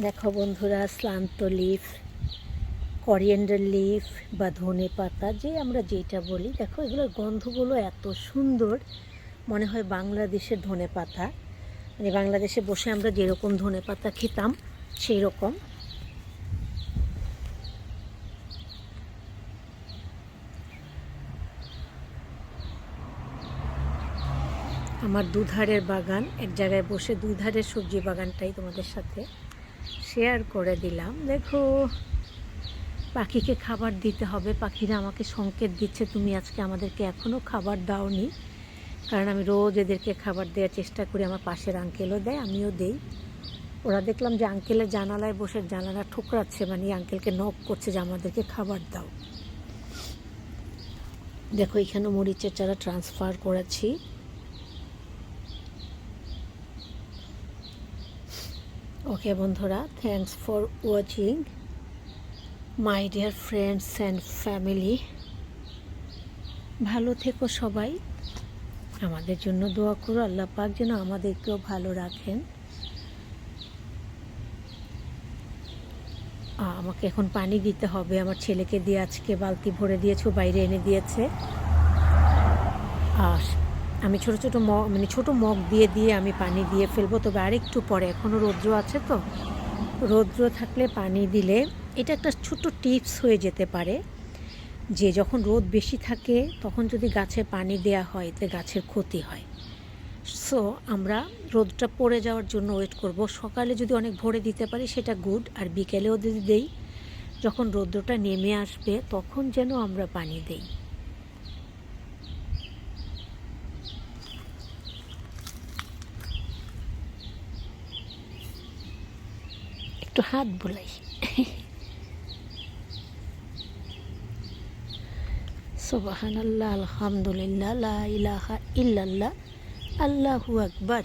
দেখো বন্ধুরা স্লান্ত leaf coriander leaf বা ধনে পাতা, যে আমরা যেটা বলি, দেখো এগুলোর গন্ধগুলো এত সুন্দর। মনে হয় বাংলাদেশের ধনে পাতা। মানে বাংলাদেশে বসে আমরা যেরকম ধনে পাতা খেতাম সেই রকম আমার দুধারের বাগান, এক জায়গায় বসে দুধারের সবজি বাগানটাই তোমাদের সাথে। শেয়ার করে দিলাম। দেখো, পাখিকে খাবার দিতে হবে। পাখিরা আমাকে সংকেত দিচ্ছে, তুমি আজকে আমাদেরকে এখনও খাবার দাওনি। কারণ আমি রোজ এদেরকে খাবার দেওয়ার চেষ্টা করি, আমার পাশের আঙ্কেলও দেয়, আমিও দেই। ওরা দেখলাম যে আঙ্কেলের জানালায় বসে, জানালা ঠোকরাচ্ছে মানে আঙ্কেলকে নক করছে যে, আমাদেরকে খাবার দাও। দেখো, এখানে মরিচের চারা ট্রান্সফার করেছি। ওকে বন্ধুরা thanks for watching my dear friends and family ভালো থেকো সবাই। আমাদের জন্য দোয়া করো, আল্লাহ পাক যেন আমাদেরকেও ভালো রাখেন। আমাকে এখন পানি দিতে হবে। আমার ছেলেকে দিয়ে আজকে বালতি ভরে দিয়েছে বাইরে এনে দিয়েছে। আর আমি ছোট ছোট মগ মানে ছোট মগ দিয়ে দিয়ে আমি পানি দিয়ে ফেলব। তবে আরেকটু পরে এখনও রৌদ্র আছে তো। রৌদ্র থাকলে পানি দিলে এটা একটা ছোট টিপস হয়ে যেতে পারে যে যখন রোদ বেশি থাকে, তখন যদি গাছে পানি দেয়া হয়, এতে গাছের ক্ষতি হয়। সো আমরা রোদটা পড়ে যাওয়ার জন্য ওয়েট করব। সকালে যদি অনেক ভোরে দিতে পারি, সেটা গুড আর বিকেলেও যদি দেই, যখন রৌদ্রটা নেমে আসবে, তখন যেন আমরা পানি দেই। একটু হাত বুলাই সুবাহান আল্লাহ আলহামদুলিল্লাহ লা ইলাহা ইল্লাল্লাহ আল্লাহু আকবার